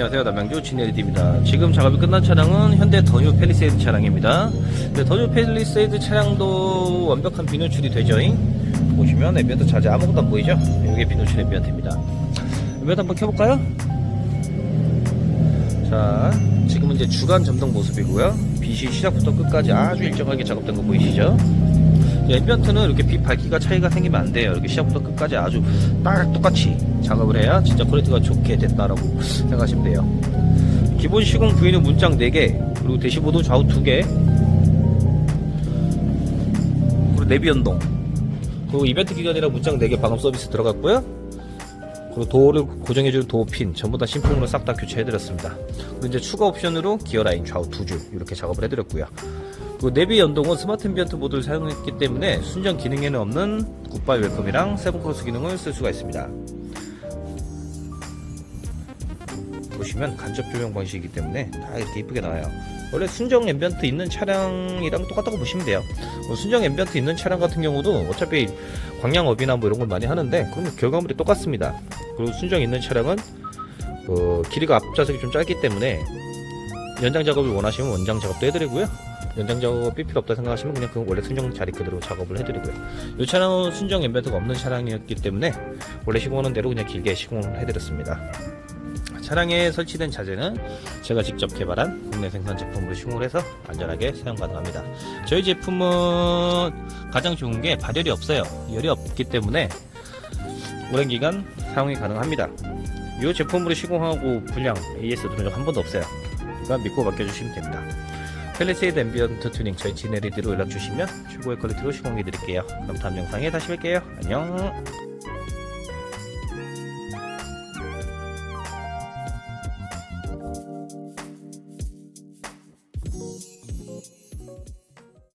안녕하세요. 남양주 진에디입니다. 지금 작업이 끝난 차량은 현대 더뉴 펠리세이드 차량입니다. 네, 더뉴 펠리세이드 차량도 완벽한 비노출이 되죠 보시면 앰비언트 자재 아무것도 안 보이죠? 이게 비노출 앰비언트입니다. 앰비언트 한번 켜볼까요? 자 지금은 이제 주간 점등 모습이고요. 빛이 시작부터 끝까지 아주 일정하게 작업된 거 보이시죠 이 앰비언트는 이렇게 빛 밝기가 차이가 생기면 안 돼요. 이렇게 시작부터 끝까지 아주 딱 똑같이 작업을 해야 진짜 퀄리티가 좋게 됐다라고 생각하시면 돼요. 기본 시공 부위는 문장 4개, 그리고 대시보드 좌우 2개, 그리고 내비 연동, 그리고 이벤트 기간이라 문장 4개 방음 서비스 들어갔고요. 그리고 도어를 고정해줄 도어핀 전부 다 신품으로 싹 다 교체해드렸습니다. 그리고 이제 추가 옵션으로 기어 라인 좌우 2줄 이렇게 작업을 해드렸고요. 그리고 내비 연동은 스마트 앰비언트 모드를 사용했기 때문에 순정 기능에는 없는 굿바이 웰컴이랑 세븐 크로스 기능을 쓸 수가 있습니다. 보시면 간접 조명 방식이기 때문에 다 이렇게 이쁘게 나와요. 원래 순정 앰비언트 있는 차량이랑 똑같다고 보시면 돼요. 뭐 순정 앰비언트 있는 차량 같은 경우도 어차피 광량업이나 뭐 이런 걸 많이 하는데 그러면 결과물이 똑같습니다. 그리고 순정 있는 차량은 그 길이가 앞좌석이 좀 짧기 때문에 연장 작업을 원하시면 원장 작업도 해드리고요. 연장 작업이 필요 없다 생각하시면 그냥 그 원래 순정 자리 그대로 작업을 해드리고요. 이 차량은 순정 엠베드가 없는 차량이었기 때문에 원래 시공하는 대로 그냥 길게 시공을 해드렸습니다. 차량에 설치된 자재는 제가 직접 개발한 국내 생산 제품으로 시공을 해서 안전하게 사용 가능합니다. 저희 제품은 가장 좋은 게 발열이 없어요. 열이 없기 때문에 오랜 기간 사용이 가능합니다. 이 제품으로 시공하고 불량 AS 누른 적한 번도 없어요. 그러니까 믿고 맡겨주시면 됩니다. 펠리세이드 앰비언트 튜닝 저희 지네리드로 연락 주시면 최고의 퀄리티로 시공해 드릴게요. 그럼 다음 영상에 다시 뵐게요. 안녕.